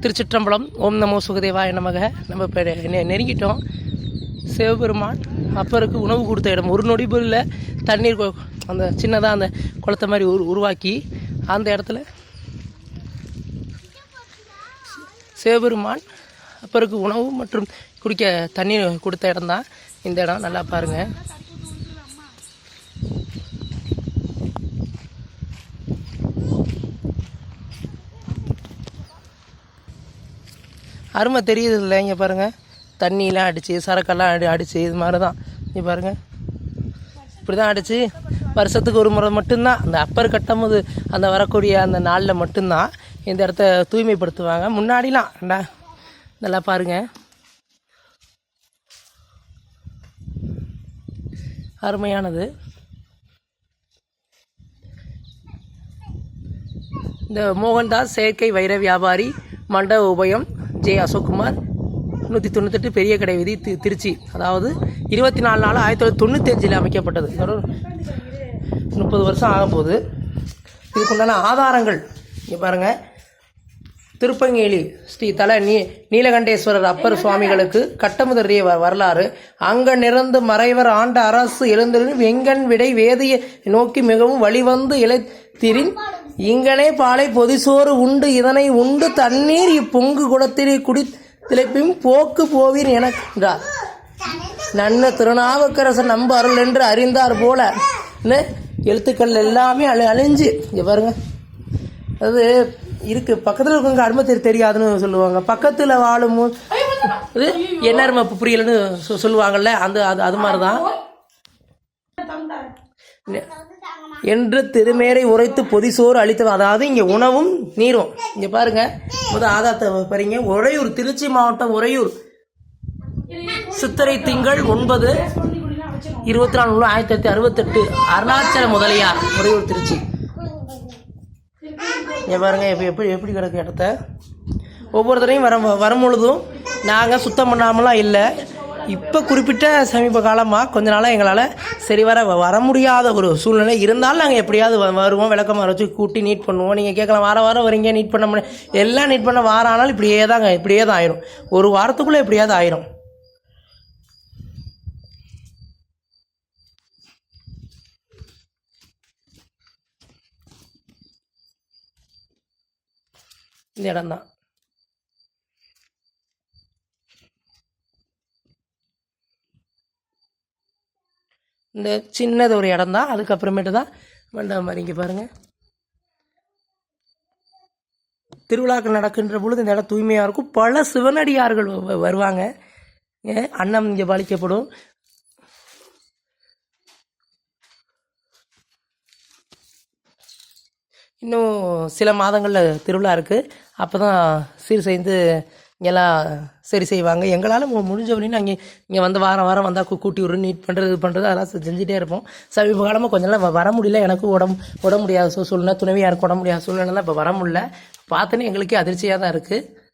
திருச்சிற்றம்பலம் ஓம் நமோ சுகதேவாய நமக. நம்ம இப்போ நெ- நெருங்கிட்டோம். சிவபெருமான் அப்பருக்கு உணவு கொடுத்த இடம். ஒரு நொடிபுல தண்ணீர் அந்த சின்னதாக அந்த குளத்தை மாதிரி உரு உருவாக்கி அந்த இடத்துல சிவபெருமான் அப்பருக்கு உணவு மற்றும் குடிக்க தண்ணீர் கொடுத்த இடம் தான் இந்த இடம். நல்லா பாருங்கள் அருமை தெரியுது இல்லை இங்கே பாருங்கள் தண்ணியெலாம் அடித்து சரக்கெல்லாம் அடி அடித்து இது மாதிரி தான் இங்கே பாருங்கள் இப்படி தான் அடித்து வருஷத்துக்கு ஒரு முறை மட்டும்தான். அந்த அப்பர் கட்டும்போது அந்த வரக்கூடிய அந்த நாளில் மட்டும்தான் இந்த இடத்த தூய்மைப்படுத்துவாங்க. முன்னாடிலாம் டா நல்லா பாருங்கள் அருமையானது. இந்த மோகன்தாஸ் செயற்கை வைர வியாபாரி மண்டப உபயம் ஜே அசோக்குமார் நூற்றி தொண்ணூத்தெட்டு பெரிய கடை வீதி தி திருச்சி. அதாவது இருபத்தி நாலு நாலு ஆயிரத்தி தொள்ளாயிரத்தி தொண்ணூத்தஞ்சில் அமைக்கப்பட்டது. முப்பது வருஷம் ஆக போகுது. இதுக்குண்டான ஆதாரங்கள் இங்கே பாருங்கள் திருப்பங்கேலி ஸ்ரீ தல நீ நீலகண்டேஸ்வரர் அப்பர் சுவாமிகளுக்கு கட்டமுதறிய வ- வரலாறு. அங்க நிறந்து மறைவர் ஆண்ட அரசு எழுந்தருளும் வெங்கண் விடை வேதியை நோக்கி மிகவும் வழிவந்து இழைத்திரின் இங்கனே பாலை பொதிசோறு உண்டு இதனை உண்டு தண்ணீர் இப்பொங்கு குடத்திலே குடி திளைப்பின் போக்கு போவீர் எனக்கின்றார் நன்ன திருநாவுக்கரசர் நம்ப அருள் என்று அறிந்தார் போல. எழுத்துக்கள் எல்லாமே அழி அழிஞ்சு இங்கே பாருங்க. அது இருக்கு. பக்கத்தில் இருக்கவங்க அருமை தெரியாதுன்னு சொல்லுவாங்க. பக்கத்தில் வாழும் இது என்ன அருமை புரியலன்னு சொ- சொல்லுவாங்கல்ல? அந்த அது அது மாதிரி தான் என்று திருமேரை உரைத்து பொதிசோறு அளித்தவன் அதாவது இங்கே உணவும் நீரும். இங்கே பாருங்க. முதல் ஆதாரத்தை பாருங்க. உறையூர் திருச்சி மாவட்டம் உறையூர். சித்திரை திங்கள் ஒன்பது இருபத்தி நாலு ஆயிரத்தி தொள்ளாயிரத்தி அறுபத்தெட்டு. அருணாச்சல முதலியார் உறையூர் திருச்சி. இங்கே பாருங்க. இப்போ எப்படி எப்படி கிடக்கு இடத்த? ஒவ்வொருத்தரையும் தடையும் வர வரும்பொழுதும் நாங்கள் சுத்தம் பண்ணாமலாம் இல்லை. இப்போ குறிப்பிட்ட சமீப காலமாக கொஞ்ச நாளாக எங்களால் சரி வர வர முடியாத ஒரு சூழ்நிலை இருந்தாலும் நாங்கள் எப்படியாவது வ- வருவோம் விளக்கமாக வச்சு கூட்டி நீட் பண்ணுவோம். நீங்கள் கேட்கலாம் வாரம் வாரம் வரீங்க நீட் பண்ண முடியும் எல்லாம் நீட் பண்ண வாரம் ஆனாலும் இப்படியே தாங்க இப்படியே தான் ஆயிரும். ஒரு வாரத்துக்குள்ளே எப்படியாவது ஆயிரும். இந்த இடம் தான் இந்த சின்னது ஒரு இடம் தான் அதுக்கப்புறமேட்டு தான் மண்டபம் மாதிரி இங்கே பாருங்கள் திருவிழாக்கள் நடக்கின்ற பொழுது இந்த இடம் தூய்மையாக இருக்கும். பல சிவனடியார்கள் வ- வருவாங்க. அன்னம் இங்கே பாலிக்கப்படும். இன்னும் சில மாதங்களில் திருவிழா இருக்குது அப்போ தான் சீர் செய்து இங்கெல்லாம் சரி செய்வாங்க. எங்களால் மு- முடிஞ்ச வரையும் நாங்கள் இங்கே வந்து வாரம் வாரம் வந்தால் கூட்டி விட்ரு நீட் பண்ணுறது இது பண்ணுறது அதெல்லாம் செஞ்சுட்டே இருப்போம். சமீப காலமாக கொஞ்ச நாள் வர முடியல. எனக்கும் உடம்பு உடம்பு முடியாத சூ- சூழ்நிலை துணைவியாருக்கு உடம்பு முடியாத சூழ்நிலை இப்போ வர முடியல. பார்த்தோன்னே எங்களுக்கே அதிர்ச்சியாக தான் இருக்குது